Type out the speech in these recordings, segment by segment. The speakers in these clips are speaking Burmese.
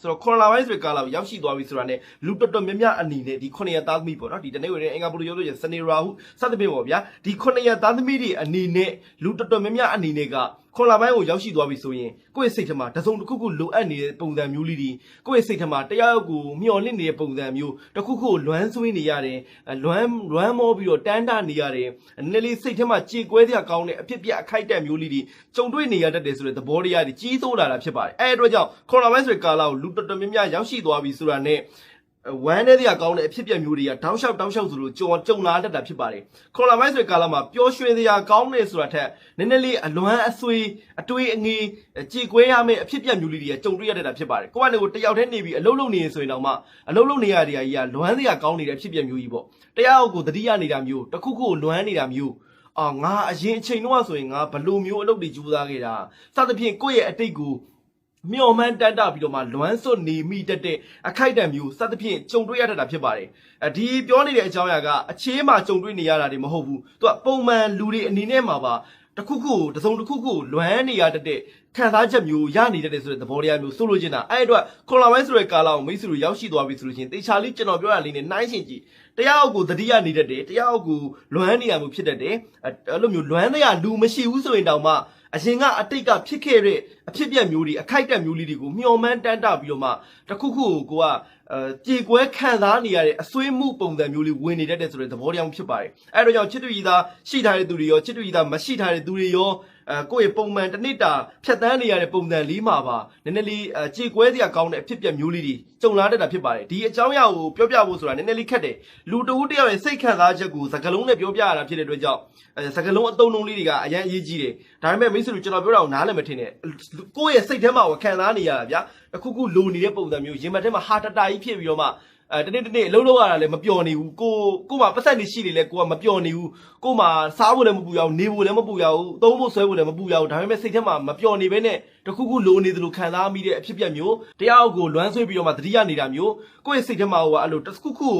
ဆိုတော့ကိုရိုနာဗိုင်းရပ်စ်ကာလကိုရောက်ရှိသွားပြီဆိုတာနဲ့လူတော်တော်များများအနေနဲ့ဒီ9ရက်သားသမီးပေါ့နော်ဒီတနေ့ဝေတဲ့အင်္ဂါပူရုပ်လို့ရစနေရာဟုစသဖြင့်ပေါ့ဗျာဒီ9ရက်သားသမီးတွေအနေနဲ့လူတော်တော်များများအနေနဲ့ကခွန်လာပိုင်းကိုရောက်ရှိသွားပြီဆိုရင်ကိုယ့်ရဲ့စိတ်ထဲမှာတစုံတစ်ခုခုလိုအပ်နေတဲ့ပုံစံမျိုးလေးတွေကိုယ့်ရဲ့စိတ်ထဲမှာတရားရောက်ကိုမျော်လင့်နေတဲ့ပုံစံမျိုးတစ်ခုခုကိုလွမ်းဆွေးနေရတယ်အဲလွမ်းလွမ်းမောပြီးတော့တန်းတနေရတယ်နည်းနည်းလေးစိတ်ထဲမှာကြေကွဲစရာကောင်းတဲ့အဖြစ်ပြက်အခိုက်အတန့်မျိုးလေးတွေကြုံတွေ့နေရတတ်တယ်ဆိုတဲ့သဘောတရားတွေကြီးစိုးလာတာဖြစ်ပါတယ်အဲအတွက်ကြောင့်ခွန်လာပိုင်းဆိုတဲ့ကာလကိုလူတော်တော်များများရောက်ရှိသွားပြီဆိုတာနဲ့ ဝမ်းတဲ့တရားကောင်းတဲ့အဖြစ်ပြက်မျိုးတွေကတောင်းလျှောက်တောင်းလျှောက်ဆိုလို့ကြုံကြုံလာတတ်တာဖြစ်ပါတယ်။ခေါ်လာမိုင်းဆိုတဲ့ကာလမှာပျော်ရွှင်တရားကောင်းနေဆိုတာထက်နည်းနည်းလေးအလွမ်းအဆွေးအတွေးအငေးကြေကွဲရမယ့်အဖြစ်ပြက်မျိုးလေးတွေကကြုံတွေ့ရတတ်တာဖြစ်ပါတယ်။ကိုယ့်ကနေကိုတယောက်တည်းနေပြီးအလုံးလုံးနေရင်ဆိုရင်တော့မှအလုံးလုံးနေရတဲ့နေရာကြီးကလွမ်းတရားကောင်းနေတဲ့အဖြစ်ပြက်မျိုးကြီးပေါ့။တရားကိုတတိယနေတာမျိုးတစ်ခုခုကိုလွမ်းနေတာမျိုးအာငါအရင်အချိန်တော့ဆိုရင်ငါဘလို့မျိုးအလုပ်တွေကြိုးစားခဲ့တာစသဖြင့်ကိုယ့်ရဲ့အတိတ်ကို မျော်မှန်းတတ်တာပြီးတော့မှလွမ်းစွတ်နေမိတတ်တဲ့အခိုက်အတန့်မျိုးစသဖြင့်ကြုံတွေ့ရတတ်တာဖြစ်ပါတယ်။အဲဒီပြောနေတဲ့အကြောင်းအရာကအခြေမှာကြုံတွေ့နေရတာတွေမဟုတ်ဘူး။သူကပုံမှန်လူတွေအနေနဲ့မှာပါတစ်ခုခုကိုတစ်စုံတစ်ခုခုကိုလွမ်းနေရတတ်တဲ့ခံစားချက်မျိုးရနေတတ်တဲ့ဆိုတဲ့သဘောတရားမျိုးဆိုလိုချင်တာအဲ့အတွက်ခွန်လာဝိုင်းဆိုတဲ့ကာလာကိုမိတ်ဆွေတို့ရောက်ရှိသွားပြီဆိုလို့ချင်းတေချာလေးကျွန်တော်ပြောရလေးနဲ့နှိုင်းရှင်ကြည့်တရားအုပ်ကိုတတိယနေတတ်တယ်တရားအုပ်ကိုလွမ်းနေရမှုဖြစ်တတ်တယ်အဲ့အဲ့လိုမျိုးလွမ်းတဲ့အလူမရှိဘူးဆိုရင်တောင်မှ အရင်ကအတိတ်ကဖြစ်ခဲ့တဲ့အဖြစ်ပြက်မျိုးတွေအခိုက်အတန့်မျိုးလေးတွေကိုမျှော်မှန်းတမ်းတပြီးတော့မှတစ်ခုခုကိုကိုကအဲကြေကွဲခံစားနေရတဲ့အစွေးမှုပုံစံမျိုးလေးဝင်နေတတ်တဲ့ဆိုတဲ့သဘောတရားမျိုးဖြစ်ပါတယ်အဲ့တော့ကြောင့်ချစ်တူကြီးသားရှိထားတဲ့သူတွေရောချစ်တူကြီးသားမရှိထားတဲ့သူတွေရော အဲကိုယ့်ရဲ့ပုံမှန်တစ်နှစ်တာဖြတ်တန်းနေရတဲ့ပုံစံလေးမှာပါနည်းနည်းလေးအဲကြေကွဲစရာကောင်းတဲ့အဖြစ်ပြက်မျိုးလေးတွေကြုံလာတတ်တာဖြစ်ပါတယ်ဒီအကြောင်းအရာကိုပြောပြဖို့ဆိုတာနည်းနည်းလေးခက်တယ်လူတဦးတယောက်ရဲ့စိတ်ခံစားချက်ကိုစကားလုံးနဲ့ပြောပြရတာဖြစ်တဲ့အတွက်ကြောင့်အဲစကားလုံးအသုံးလုံးလေးတွေကအရင်အရေးကြီးတယ်ဒါပေမဲ့မိတ်ဆွေတို့ကျွန်တော်ပြောတာကိုနားလည်မထင်နဲ့ကိုယ့်ရဲ့စိတ်ထဲမှာကိုခံစားနေရတာဗျာအခုခုလိုနေတဲ့ပုံစံမျိုးရင်မထဲမှာဟာတတာကြီးဖြစ်ပြီးတော့မှ အဲတနေ့တနေ့အလုံးလုံးရတာလည်းမပျော်နေဘူးကိုကိုမှပတ်သက်နေရှိနေလဲကိုကမပျော်နေဘူးကိုမှစားဖို့လည်းမပူရဘူးနေဖို့လည်းမပူရဘူးသုံးဖို့ဆွဲဖို့လည်းမပူရဘူးဒါပေမဲ့စိတ်ထဲမှာမပျော်နေဘဲနဲ့တခုခုလိုနေသလိုခံစားမိတဲ့အဖြစ်ပြက်မျိုးတရားအုပ်ကိုလွမ်းဆွေးပြီးတော့မှတတိယနေတာမျိုးကိုယ့်ရဲ့စိတ်ထဲမှာဟိုကအဲ့လိုတစ်ခုခု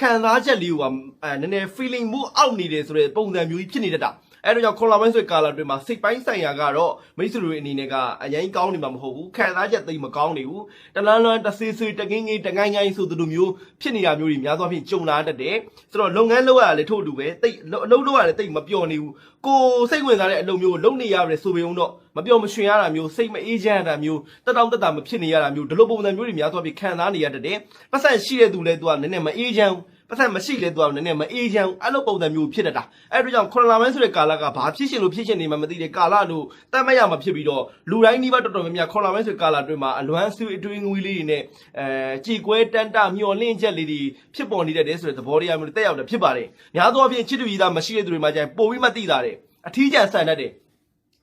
ခံစားချက်လေးကိုကအဲနည်းနည်း feeling မှုအောက်နေတယ်ဆိုတဲ့ပုံစံမျိုးကြီးဖြစ်နေတတ်တာ အဲ့တော့ကြောင့်ခွန်လာပိုင်းဆိုတဲ့ကာလာတွေမှာစိတ်ပိုင်းဆိုင်ရာကတော့မိတ်ဆွေတွေအနေနဲ့ကအရင်ကောင်းနေမှာမဟုတ်ဘူးခံစားချက်သိပ်မကောင်းနေဘူးတလန်းလွန်းတဆေးဆေးတကင်းငင်းတငိုင်းငိုင်းဆိုသလိုမျိုးဖြစ်နေတာမျိုးတွေများသောအားဖြင့်ကြုံလာတတ်တယ်ဆိုတော့လုပ်ငန်းလုပ်ရတာလည်းထို့အတူပဲတိတ်အလုပ်လုပ်ရလည်းတိတ်မပျော်နေဘူးကိုစိတ်ဝင်စားတဲ့အလုပ်မျိုးကိုလုပ်နေရတယ်ဆိုပေုံတော့မပျော်မရွှင်ရတာမျိုးစိတ်မအေးချမ်းရတာမျိုးတက်တောင့်တက်တာမဖြစ်နေရတာမျိုးဒီလိုပုံစံမျိုးတွေများသောအားဖြင့်ခံစားနေရတတ်တယ်ပတ်စံရှိတဲ့သူလည်းသူကနည်းနည်းမအေးချမ်းဘူး ပတ်သက်မရှိလဲသူကနည်းနည်းမအေးချမ်းအဲ့လိုပုံစံမျိုးဖြစ်တတ်တာအဲ့ဒါကြောင့်ခွန်လာမန်းဆိုတဲ့ကာလကဘာဖြစ်ရှင်လို့ဖြစ်ရှင်နေမှမသိတဲ့ကာလလို့တတ်မရမှာဖြစ်ပြီးတော့လူတိုင်းဒီဘက်တော်တော်များများခွန်လာမန်းဆိုတဲ့ကာလအတွင်းမှာအလွမ်းဆွေးအတွင်းငွေလေးတွေနဲ့အဲကြည်ကွဲတန်တမျောလင့်ချက်လေးတွေဖြစ်ပေါ်နေတတ်တယ်ဆိုတဲ့သဘောတရားမျိုးတွေတက်ရောက်တယ်ဖြစ်ပါတယ်များသောအားဖြင့်ချစ်တူကြီးသားမရှိတဲ့သူတွေမှာကျရင်ပိုပြီးမှသိတာတယ်အထီးကျန်ဆန်တတ်တယ်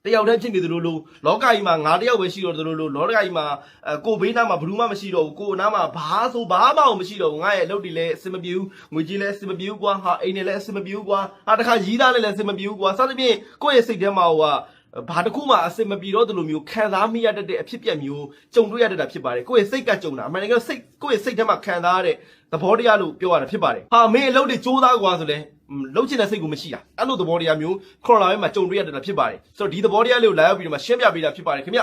တယောက်တည်းဖြစ်နေသလိုလိုလောကကြီးမှာငါတယောက်ပဲရှိတော့သလိုလိုလောကကြီးမှာအဲကိုဘေးနားမှာဘယ်သူမှမရှိတော့ဘူးကိုနားမှာဘာဆိုဘာမှမရှိတော့ဘူးငါရဲ့အလုပ်တွေလည်းအဆင်မပြေဘူးငွေကြေးလည်းအဆင်မပြေဘူးကွာဟာအိမ်နဲ့လည်းအဆင်မပြေဘူးကွာဟာတခါရီးသားလည်းလည်းအဆင်မပြေဘူးကွာစသဖြင့်ကိုယ့်ရဲ့စိတ်ထဲမှာဟိုက ဘာတစ်ခုမှအဆင်မပြေတော့သလိုမျိုးခံစားမိရတတ်တဲ့အဖြစ်ပြက်မျိုးကြုံတွေ့ရတတ်တာဖြစ်ပါတယ်ကိုယ့်ရဲ့စိတ်ကကြုံတာအမှန်တကယ်စိတ်ကိုယ့်ရဲ့စိတ်ထဲမှာခံစားရတဲ့သဘောတရားလို့ပြောရတာဖြစ်ပါတယ်ဟာမင်းအလုပ်တွေစူးစမ်းကွာဆိုလဲလှုပ်ချင်တဲ့စိတ်ကိုမရှိတာအဲ့လိုသဘောတရားမျိုးခေါ်လာပိုင်းမှာကြုံတွေ့ရတတ်တာဖြစ်ပါတယ်ဆိုတော့ဒီသဘောတရားလေးကိုလာရောက်ပြီးတော့မှရှင်းပြပေးတာဖြစ်ပါတယ်ခင်ဗျ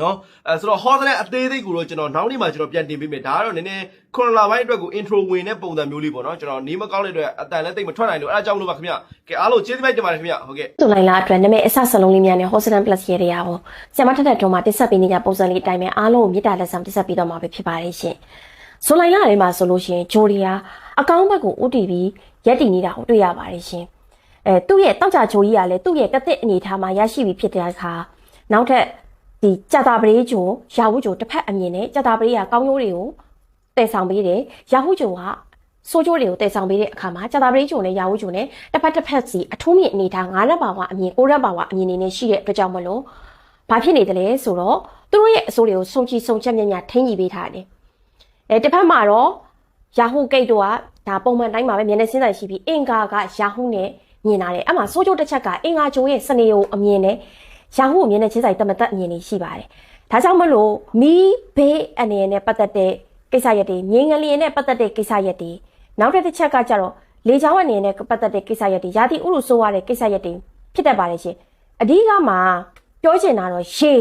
နော်အဲဆိုတော့ဟောတဲ့အသေးသေးကိုတော့ကျွန်တော်နောက်နေ့မှကျွန်တော်ပြန်တင်ပေးမယ်ဒါကတော့နည်းနည်းခေါ်လာပိုင်းအတွက်ကို intro ဝင်တဲ့ပုံစံမျိုးလေးပေါ့နော်ကျွန်တော်နေမကောင်းတဲ့အတွက်အတန်လည်းတိတ်မထွက်နိုင်လို့အဲ့ဒါကြောင့်လို့ပါခင်ဗျကဲအားလုံးကျေးဇူးတင်ပါတယ်ခင်ဗျဟုတ်ကဲ့တူလိုက်လာအတွက်နာမည်အစစလုံးလေးများနဲ့ Hostel Plus ရေတရားကိုဆရာမထက်ထက်တုံးမှာတင်ဆက်ပေးနေကြပုံစံလေးအတိုင်းပဲအားလုံးကိုမေတ္တာလက်ဆောင်တင်ဆက်ပေးတော့မှာပဲဖြစ်ပါတယ်ရှင်။ဆိုလိုက်လာထဲမှာဆိုလို့ရှိရင်ဂျိုဒီယာအကောင့်ဘက်ကိုဥတီပြီးရက်တည်နေတာကိုတွေ့ရပါတယ်ရှင်။အဲသူ့ရဲ့တောက်ကြချိုကြီးကလည်းသူ့ရဲ့ကတဲ့အနေထားမှာရရှိပြီးဖြစ်တဲ့အခါနောက်ထပ် ဒီကြတာပလေးဂျိုရာဝူဂျိုတစ်ဖက်အမြင်နဲ့ကြတာပလေးကကောင်းရိုးတွေကိုတည်ဆောင်ပေးတယ်။ရာဝူဂျိုကဆိုးကျိုးတွေကိုတည်ဆောင်ပေးတဲ့အခါမှာကြာတာပရိချုံနဲ့ရာဝုချုံနဲ့တစ်ဖက်တစ်ဖက်စီအထူးမြင့်အနေထား9ရက်ပါဝအမြင်9ရက်ပါဝအမြင်နေနဲ့ရှိတဲ့အတွက်ကြောင့်မလို့ဘာဖြစ်နေတယ်လဲဆိုတော့သူတို့ရဲ့အစိုးတွေကိုစုံချီစုံချက်မြတ်မြတ်ထိန်းကြီးပေးထားတယ်အဲတစ်ဖက်မှာတော့ယာဟုဂိတ်တို့ကဒါပုံမှန်တိုင်းမှာပဲမျက်နှာစင်းဆိုင်ရှိပြီးအင်္ဂါကယာဟုနဲ့မြင်လာတယ်အဲ့မှာဆိုးကျိုးတစ်ချက်ကအင်္ဂါကျိုးရဲ့စနေကိုအမြင်နဲ့ ယာဟုကိုမြင်တဲ့ချင်းဆိုင်တမတ်အမြင်လေးရှိပါတယ်ဒါကြောင့်မလို့မီးဘေးအနေနဲ့ပတ်သက်တဲ့ကိစ္စရက်တွေငင်းငလျင်နဲ့ပတ်သက်တဲ့ကိစ္စရက်တွေနောက်တစ်တစ်ချက်ကကြတော့လေချောင်းအနေနဲ့ပတ်သက်တဲ့ကိစ္စရက်တွေယာတိဥရုဆိုးရတဲ့ကိစ္စရက်တွေဖြစ်တတ်ပါတယ်ရှင်အဓိကမှာပြောချင်တာတော့ရေ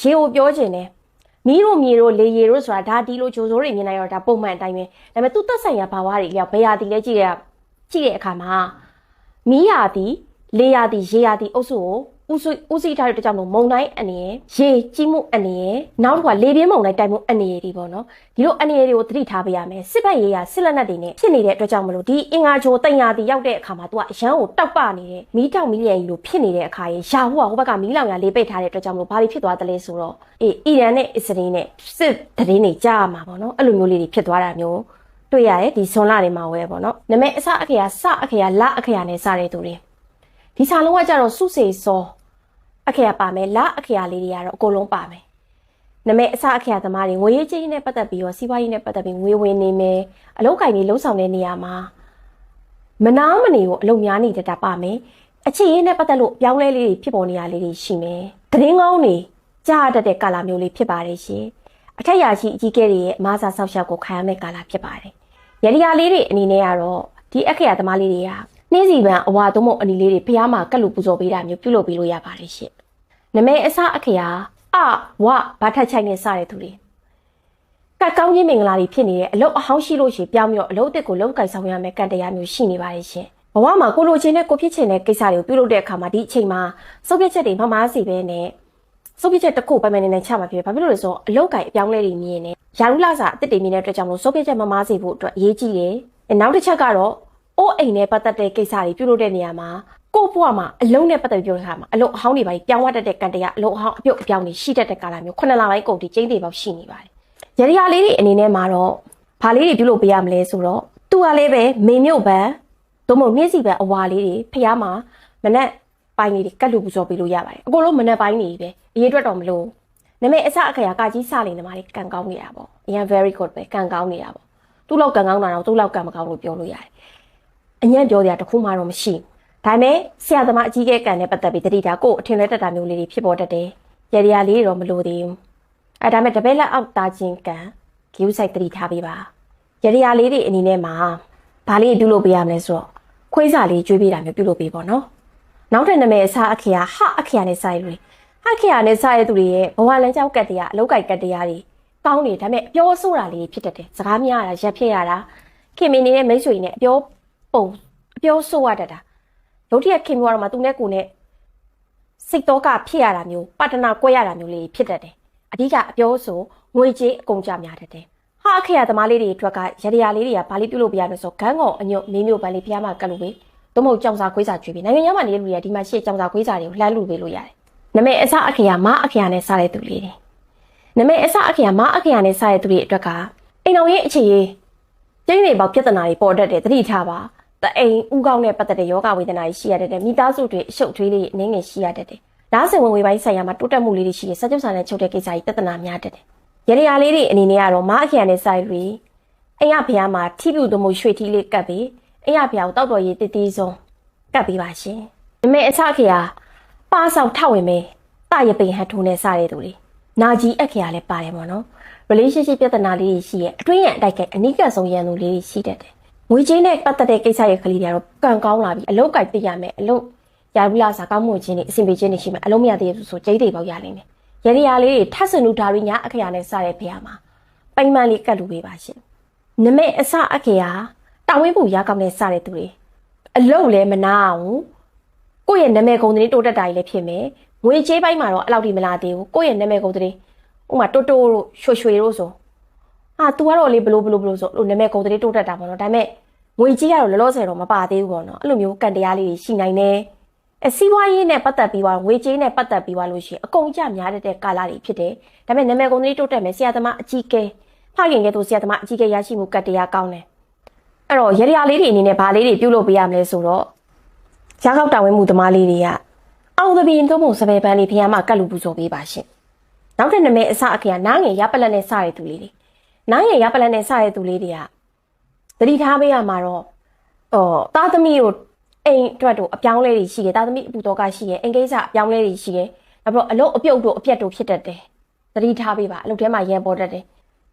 ရေကိုပြောချင်တယ်မီးတို့မြေတို့လေရီတို့ဆိုတာဒါဒီလိုဂျိုဆိုးတွေမြင်နိုင်တော့ဒါပုံမှန်အတိုင်းပဲဒါပေမဲ့သူ့သက်ဆိုင်ရာဘာဝတွေလျောက်ဘယ်ရာဒီလဲကြည့်ရကြည့်တဲ့အခါမှာမီးရာဒီလေရာဒီရေရာဒီအုပ်စုကို ဦးစုဦးစီးထားတဲ့အတွက်ကြောင့်မို့မုံတိုင်းအနေနဲ့ရေကြီးမှုအနေနဲ့နောက်တစ်ခါလေပြင်းမုံတိုင်းတိုက်မှုအနေနဲ့ဒီပေါ့နော်ဒီလိုအနေနဲ့တွေကိုသတိထားပေးရမယ်စစ်ဘက်ရေးရာစစ်လက်နက်တွေနဲ့ဖြစ်နေတဲ့အတွက်ကြောင့်မလို့ဒီအင်္ဂါချိုတင်ညာတီရောက်တဲ့အခါမှာ तू ကအရန်ကိုတောက်ပနေတဲ့မီးတောက်မီးလျံကြီးလိုဖြစ်နေတဲ့အခါရေရှာဖို့ကဟိုဘက်ကမီးလောင်ရလေးပိတ်ထားတဲ့အတွက်ကြောင့်မလို့ဘာတွေဖြစ်သွားသလဲဆိုတော့အေးအီရန်နဲ့အစ္စရေးနဲ့စစ်တရင်တွေကြားရမှာပေါ့နော်အဲ့လိုမျိုးလေးတွေဖြစ်သွားတာမျိုးတွေ့ရတယ်ဒီဆွန်လာတွေမှာဝဲပေါ့နော်နမဲအစအခရာစအခရာလအခရာနဲ့စတဲ့သူတွေ ဒီစာလုံးကကြတော့စုစေစောအခရာပါမယ်လအခရာလေးတွေကတော့အကုန်လုံးပါမယ်နမဲအစအခရာသမားတွေငွေရေးကြေးရေးနဲ့ပတ်သက်ပြီးတော့စီးပွားရေးနဲ့ပတ်သက်ပြီးငွေဝင်နေမယ်အလုပ်ကိုင်တွေလှုပ်ဆောင်တဲ့နေရာမှာမနာမနေကိုအလုပ်များနေတဲ့တာပါမယ်အခြေရေးနဲ့ပတ်သက်လို့ပြောင်းလဲလေးတွေဖြစ်ပေါ်နေရလေးတွေရှိမယ်သတင်းကောင်းတွေကြားရတတ်တဲ့ကာလမျိုးလေးဖြစ်ပါတယ်ရှင်အထက်ရာရှိအကြီးကဲတွေရဲ့အမားစာဆောက်ရှောက်ကိုခံရမယ့်ကာလဖြစ်ပါတယ်ရလျာလေးတွေအနေနဲ့ကတော့ဒီအခရာသမားလေးတွေက နေ့စီပန်အဝါသုံးမုံအနီလေးတွေဖျားမှာကတ်လူပူဇော်ပေးတာမျိုးပြုလုပ်ပေးလို့ရပါတယ်ရှင်နမဲအစအခရာအဝဘာထက်ချိုက်နဲ့စတဲ့သူတွေကတ်ကောင်းချင်းမင်္ဂလာတွေဖြစ်နေတဲ့အလုတ်အဟောင်းရှိလို့ရှိရင်ပြောင်းပြီးတော့အလုတ်အစ်စ်ကိုလုံကိုင်ဆောင်ရမယ်ကံတရားမျိုးရှိနေပါတယ်ရှင်ဘဝမှာကိုလိုချင်တဲ့ကိုဖြစ်ချင်တဲ့ကိစ္စတွေကိုပြုလုပ်တဲ့အခါမှာဒီအချိန်မှာစုပ်ပြတ်ချက်တွေမမားစီပဲနဲ့စုပ်ပြတ်ချက်တစ်ခုပိုင်ပိုင်နေနေချမှာဖြစ်ဘာဖြစ်လို့လဲဆိုတော့အလုတ်ကိုင်အပြောင်းလဲတွေမြင်နေရာလူလာစာအစ်စ်တွေမြင်တဲ့အတွက်ကြောင့်မလို့စုပ်ပြတ်ချက်မမားစီဖို့အတွက်အရေးကြီးတယ်နောက်တစ်ချက်ကတော့ အိုးအိမ်နဲ့ပတ်သက်တဲ့ကိစ္စတွေပြုလုပ်တဲ့နေရာမှာကိုယ့်ဘဝမှာအလုံးနဲ့ပတ်သက်ပြီးပြောတဲ့အခါမှာအလုံးအဟောင်းတွေပါပြောင်းသွားတတ်တဲ့ကံတရားအလုံးအဟောင်းအပြုတ်အပြောင်းတွေရှိတတ်တဲ့ကာလမျိုးခုနှစ်လပိုင်းကုန်ဒီကျင်းတွေပေါက်ရှိနေပါတယ်။ရရလေးတွေအနေနဲ့မှာတော့ဘာလေးတွေပြုလုပ်ပေးရမလဲဆိုတော့သူကလည်းပဲမေမြို့ပန်သို့မဟုတ်မြင့်စီပန်အဝါလေးတွေဖျားမှာမနက်ပိုင်းလေးတွေကတ်လူပူဇော်ပေးလို့ရပါတယ်။အကုန်လုံးမနက်ပိုင်းနေပဲအရေးအတွက်တော့မလို့နမဲအစအခရာကကြီးစလိန်သမားတွေကံကောင်းနေတာပေါ့။အရင် very good ပဲကံကောင်းနေတာပေါ့။သူ့လောက်ကံကောင်းတာတော့သူ့လောက်ကံမကောင်းလို့ပြောလို့ရတယ်။ အညံ့ပြောစရာတစ်ခုမှတော့မရှိဘူး။ဒါပေမဲ့ဆရာသမားအကြီးကဲကံနဲ့ပတ်သက်ပြီးတတိတာကို့အထင်လဲတက်တာမျိုးလေးတွေဖြစ်ပေါ်တတ်တယ်။ရရရလေးတော့မလို့သေးဘူး။အဲဒါမဲ့တပည့်လက်အောက်သားချင်းကံဂယူဆိုင်တတိထားပေးပါ။ရရရလေးတွေအနေနဲ့မှာဘာလေးပြုလုပ်ပေးရမလဲဆိုတော့ခွေးစာလေးကျွေးပေးတာမျိုးပြုလုပ်ပေးပေါ့နော်။နောက်ထပ်နာမည်အစားအခရာဟအခရာနဲ့စာရည်တွေဟအခရာနဲ့စာရည်သူတွေရဲ့ဘဝလန်းကြောက်ကတ်တရားအလောက်ကတ်ကတ်တရားတွေကောင်းနေဒါပေမဲ့အပြောဆိုတာလေးဖြစ်တတ်တယ်။စကားများရတာရက်ဖြစ်ရတာခင်မင်းနေတဲ့မိတ်ဆွေနဲ့အပြော ပုံအပြောဆိုရတတ်တာရုတ်တရက်ခင်ပြောတော့မှသူနဲ့ကိုနဲ့စိတ်တော့ကဖြစ်ရတာမျိုးပတနာကွဲရတာမျိုးလေးဖြစ်တတ်တယ်အဓိကအပြောဆိုငွေကြေးအကုန်ကြများတတ်တယ်ဟာအခရာသမားလေးတွေအတွက်ကရရလေးတွေကဘာလေးပြုတ်လို့ပြရလဲဆိုဂန်းကောင်အညွတ်မင်းမျိုးပန်းလေးဖျားမှကတ်လို့ပဲသို့မဟုတ်ကြောင်စာခွေးစာကျွေးပြီးနိုင်ငံရမှာနေတဲ့လူတွေကဒီမှာရှေ့ကြောင်စာခွေးစာတွေကိုလှမ်းလူပေးလို့ရတယ်နမဲအစအခရာမအခရာနဲ့စားတဲ့သူလေးတွေနမဲအစအခရာမအခရာနဲ့စားတဲ့သူတွေအတွက်ကအိမ်တော်ရဲ့အခြေရေးကျင်းနေပေါက်ပြဿနာတွေပေါ်တတ်တယ်တတိထားပါ တအိမ်ဥကောင်းနဲ့ပတ်သက်တဲ့ယောဂဝေဒနာတွေရှိရတတ်တယ်မိသားစုတွေအရှုပ်ထွေးလေးအနည်းငယ်ရှိရတတ်တယ်ဒါဆိုဝင်ဝေပိုင်းဆိုင်ရာမှာတိုးတက်မှုလေးတွေရှိတယ်စကြဝဠာနဲ့ချုပ်တဲ့ကိစ္စကြီးပြဿနာများတတ်တယ်ရရလေးတွေအနေနဲ့ကတော့မအခရာနဲ့ဆိုင်တွေအိမ်ရဖျားမှာထိပြုသူမှုရွှေထီးလေးကပ်ပြီးအိမ်ရဖျားကိုတောက်တော်ရေးတည်တည်ဆုံးကပ်ပြီးပါရှင်အမေအစခရာပါဆောင်ထဝင်မယ်တရပိန်ဟတ်ထိုးနဲ့စားတဲ့သူတွေနာကြီးအခရာလည်းပါတယ်ပေါ့နော် relationship ပြဿနာလေးတွေရှိရဲ့အတွင်းရန်အတိုက်ကဲအနိကဆုံးရန်သူလေးတွေရှိတတ်တယ် ငွေချင်းနဲ့ပတ်သက်တဲ့ကိစ္စရဲ့ကလေးတွေကတော့ကံကောင်းလာပြီအလုတ်ကြိုက်သိရမယ်အလုတ်ရဘူးလားစားကောင်းမှုချင်းတွေအဆင်ပြေချင်းတွေရှိမယ်အလုံးမရသေးဘူးဆိုကျိတ်တွေပေါက်ရလိမ့်မယ်ရရရလေးတွေထပ်စနူဓာရီညာအခရာနဲ့စားတဲ့ဖေးမှာပိန်မှန်လေးကတ်လူပေးပါရှင်နမဲအစအခရာတာဝင်းပူရကောင်းနဲ့စားတဲ့သူတွေအလုတ်လည်းမနာအောင်ကိုယ့်ရဲ့နာမည်ကုန်တွေတိုးတက်တာကြီးလည်းဖြစ်မယ်ငွေချေးပိုင်းမှာတော့အဲ့လောက်ထိမလာသေးဘူးကိုယ့်ရဲ့နာမည်ကုန်တွေဥမာတိုးတိုးတို့ရွှေရွှေတို့ဆို ဟာ तू ကတော့လေဘလို့ဘလို့ဘလို့ဆိုလို့နာမည်ကုန်တွေတိုးတက်တာပေါ့နော်ဒါပေမဲ့ငွေကြီးကတော့လောလောဆယ်တော့မပါသေးဘူးပေါ့နော်အဲ့လိုမျိုးကန်တရားလေးတွေရှိနိုင်တယ်အစီးပွားရေးနဲ့ပတ်သက်ပြီးသွားငွေကြေးနဲ့ပတ်သက်ပြီးသွားလို့ရှိရင်အကုန်ကြများတဲ့ကာလတွေဖြစ်တယ်ဒါပေမဲ့နာမည်ကုန်တွေတိုးတက်မယ်ဆရာသမားအကြီးကဲဖခင်ကဲတို့ဆရာသမားအကြီးကဲရရှိမှုကတရားကောင်းတယ်အဲ့တော့ရရလေးတွေအနေနဲ့ဘာလေးတွေပြုလုပ်ပေးရမလဲဆိုတော့ရကောက်တာဝန်မှုသမားလေးတွေကအောင်သဘင်သုံးပုံစပယ်ပန်းလေးဖះမှာကတ်လူပူဇော်ပေးပါရှင်နောက်တဲ့နာမည်အစအခရာနားငယ်ရပလက်နဲ့စရတဲ့သူလေးတွေ နားငယ်ရပလက်နဲ့စရတဲ့သူလေးတွေကသတိထားပေးရမှာတော့အော်သားသမီးတို့အိမ်အတွက်တို့အပြောင်းလဲတွေရှိတယ်သားသမီးအပူတော်ကရှိတယ်အိမ်ကိစ္စအပြောင်းလဲတွေရှိတယ်နောက်ပြီးတော့အလုတ်အပြုတ်တို့အပြက်တို့ဖြစ်တတ်တယ်သတိထားပေးပါအလုတ်ထဲမှာရန်ပေါ်တတ်တယ်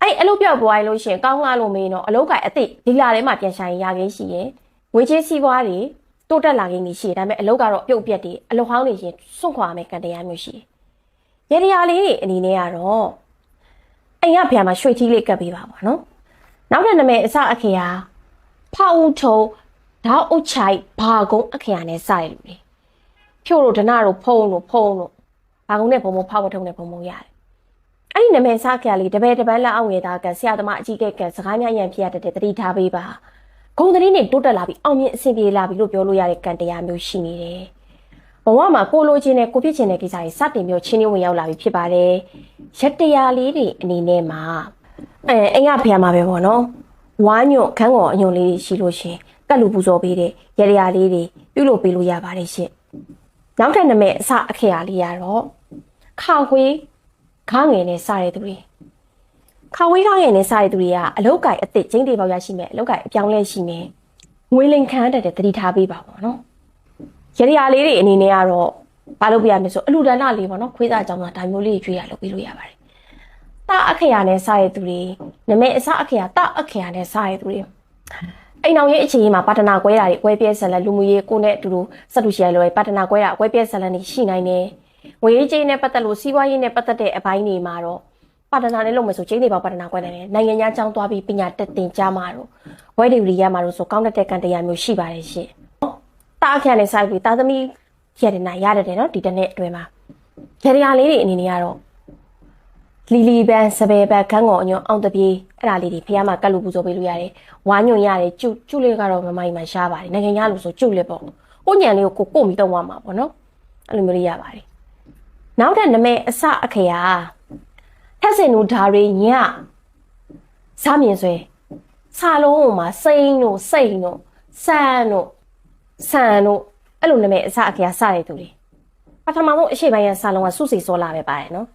အဲ့အလုတ်ပြောက်ပွားရလို့ရှိရင်ကောင်းလာလို့မင်းတော့အလုတ်ကအစ်စ်ဒီလာထဲမှာပြန်ဆိုင်ရခင်းရှိရင်ငွေချေးစီးပွားတွေတိုးတက်လာခင်းကြီးရှိတယ်ဒါပေမဲ့အလုတ်ကတော့ပြုတ်ပြက်တွေအလုတ်ဟောင်းတွေရှင်စွန့်ခွာမယ်ကံတရားမျိုးရှိတယ်ရေဒီယာလေးတွေအနေနဲ့ကတော့ အိမ်ကဖျာမှာရွှေထီးလေးကပ်ပေးပါပေါ့နော်နောက်ထပ်နာမည်အစအခေယာဖောက်ဦးထုံဓာတ်အုတ်ချိုက်ဘာကုန်းအခေယာနဲ့စရလူတွေဖြို့တို့ဒနာတို့ဖုံးတို့ဖုံးတို့ဘာကုန်းနဲ့ဘုံဘုံဖောက်ဝထုံနဲ့ဘုံဘုံရတယ်အဲ့ဒီနာမည်အစအခေယာလေးတပည့်တပန်းလက်အောင်ငယ်သားကဆရာသမားအကြီးကဲကစကားများရန်ဖြစ်ရတဲ့တတိထားပေးပါဂုံသတင်းတွေတိုးတက်လာပြီးအောင်မြင်အဆင်ပြေလာပြီလို့ပြောလို့ရတဲ့ကံတရားမျိုးရှိနေတယ် ဘဝမှာကိုလိုချင်တဲ့ကိုဖြစ်ချင်တဲ့ကိစ္စတွေစတင်ပြီးချင်းချင်းဝင်ရောက်လာပြီဖြစ်ပါတယ်။ရက်တရားလေးတွေအနေနဲ့မှာအဲအင်္ဂဖျာမှာပဲပေါ့နော်။ဝါညွန့်ခန်းကောအညွန့်လေးတွေရှိလို့ရှရင်ကတ်လူပူဇော်ပေးတဲ့ရက်တရားလေးတွေပြုလုပ်ပေးလို့ရပါတယ်ရှင့်။နောက်ထပ်နမဲ့အစအခရာလေးရတော့ခါခွေးခါငယ်နဲ့စတဲ့သူတွေခါဝေးခါငယ်နဲ့စတဲ့သူတွေကအလောက်ကိုက်အစ်စ်ကျင်းတေပေါက်ရရှိမယ်အလောက်ကိုက်အပြောင်းလဲရှိမယ်ငွေလိန်ခံတတ်တဲ့တတိထားပေးပါပေါ့နော် ရရလေးတွေအနေနဲ့ကတော့ဘာလုပ်ပြရမလဲဆိုအလူဒဏ္ဍလေးပေါ့နော်ခွေးသားအကြောင်းသားဒါမျိုးလေးတွေကျွေးရလုပ်ပေးလို့ရပါတယ်။တအခရာနဲ့စားရတဲ့သူတွေနမဲအစအခရာတအခရာနဲ့စားရတဲ့သူတွေအိမ်အောင်ရဲ့အခြေအနေမှာပါတနာကွဲတာတွေကွဲပြဲဆက်လက်လူမှုရေးကိုနဲ့အတူတူစက်တူရှယ်လိုပဲပါတနာကွဲတာကွဲပြဲဆက်လက်နေရှိနိုင်တယ်။ငွေရေးကြေးနဲ့ပတ်သက်လို့စီးပွားရေးနဲ့ပတ်သက်တဲ့အပိုင်းတွေမှာတော့ပါတနာနဲ့လုပ်မယ်ဆိုကျင်းတွေပါပါတနာကွဲတယ်နိုင်ငံခြားကျောင်းသွားပြီးပညာတက်တင်ကြားမှာတော့ဝဲဒီရီရမှာလို့ဆိုကောင်းတဲ့ကံတရားမျိုးရှိပါတယ်ရှင်။ တာအခရနဲ့စိုက်ပြီးတာသမီရတဲ့နာရတယ်တယ်နော်ဒီတစ်နေ့အတွင်းမှာရရလေးတွေအနေနဲ့ကတော့လီလီပန်းစပယ်ပန်းခန်းကောအညွန့်အောင်တပြေးအဲ့ဒါလေးတွေဖះမှာကတ်လူပူဇော်ပေးလို့ရတယ်ဝါညွန့်ရတယ်ကျုပ်ကျုပ်လေးကတော့မမိုင်မှာရှားပါတယ်နိုင်ငံခြားလို့ဆိုကျုပ်လေးပေါ့ကိုညံလေးကိုကိုကိုမိတော့မှာပေါ့နော်အဲ့လိုမျိုးလေးရပါတယ်နောက်ထပ်နမဲအစအခရာထက်စင်တို့ဓာရီညစားမြင်ဆွဲစာလုံးမှာစိမ့်တို့စိတ်တို့စမ်းတို့ ဆန်တို့အဲ့လိုနာမည်အစအကရာစတဲ့သူတွေပထမဆုံးအရှိပိုင်းရဲ့ဆာလုံးကစုစီစောလာပဲပါတယ်နော်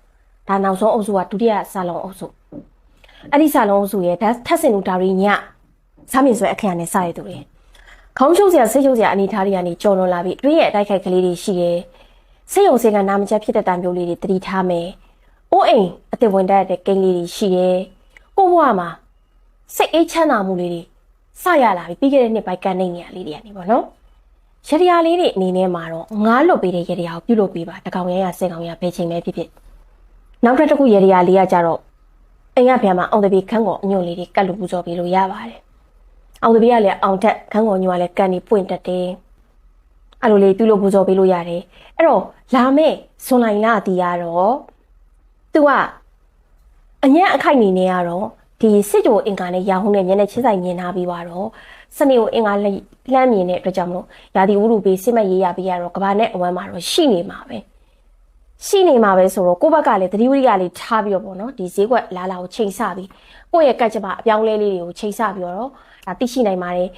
ဒါနောက်ဆုံးအုပ်စုကဒုတိယဆာလုံးအုပ်စုအဲ့ဒီဆာလုံးအုပ်စုရဲ့ဓာတ်ထက်စင်လူဒါရီညစားမြင်ဆွဲအခရာနဲ့စတဲ့သူတွေခေါင်းချုပ်စရာဆိတ်ချုပ်စရာအနေထားတွေကနေကြော်လွန်လာပြီးအတွင်းရဲ့အတိုက်ခိုက်ကလေးတွေရှိတယ်စိတ်ယုံစေကနာမကျက်ဖြစ်တဲ့တံမျိုးလေးတွေတတိထားမယ်အိုးအိမ်အသက်ဝင်တတ်တဲ့ကိန်းလေးတွေရှိတယ်ကို့ဘဝမှာစိတ်အေးချမ်းသာမှုလေးတွေစရလာပြီပြီးခဲ့တဲ့နှစ်ပိုင်းကန်နေနေရလေးတွေကနေပေါ့နော် ရရလေးတွေအနေနဲ့မှာတော့ငားလွတ်ပေးတဲ့ရရကိုပြုလုပ်ပေးပါတကောင်ရရဆင်ကောင်ရဘယ်ချိန်ပဲဖြစ်ဖြစ်နောက်ထပ်တစ်ခုရရလေးကကြတော့အိမ်ကဖျာမှာအောင်တပီခန်းကောအညွန့်လေးတွေကတ်လူပူဇော်ပေးလို့ရပါတယ်အောင်တပီကလည်းအောင်ထက်ခန်းကောညွန့်ကလည်းကန်နေပွင့်တတ်တယ်အဲ့လိုလေးပြုလုပ်ပူဇော်ပေးလို့ရတယ်အဲ့တော့လာမဲ့ဇွန်လိုင်လတီးရတော့သူကအညံ့အခိုက်နေနေရတော့ဒီစစ်ကြိုအင်္ဂါနဲ့ရာဟုနဲ့ညနေချင်းဆိုင်မြင်ထားပြီးတော့ စနေကိုအင်္ဂါလှမ်းမြင်တဲ့အတွက်ကြောင့်မလို့ရာသီဥတုပေးစစ်မဲ့ရေးရပြီးရတော့ကဘာနဲ့အဝမ်းမှာတော့ရှိနေမှာပဲရှိနေမှာပဲဆိုတော့ကိုယ့်ဘက်ကလည်းသတိဝိရိယလေးထားပြီးတော့ပေါ့နော်ဒီဈေးကွက်လာလာကိုချိန်ဆပြီးကိုယ့်ရဲ့ကတ်ချက်ပါအပြောင်းလဲလေးတွေကိုချိန်ဆပြီးတော့ဒါသိရှိနိုင်ပါတယ်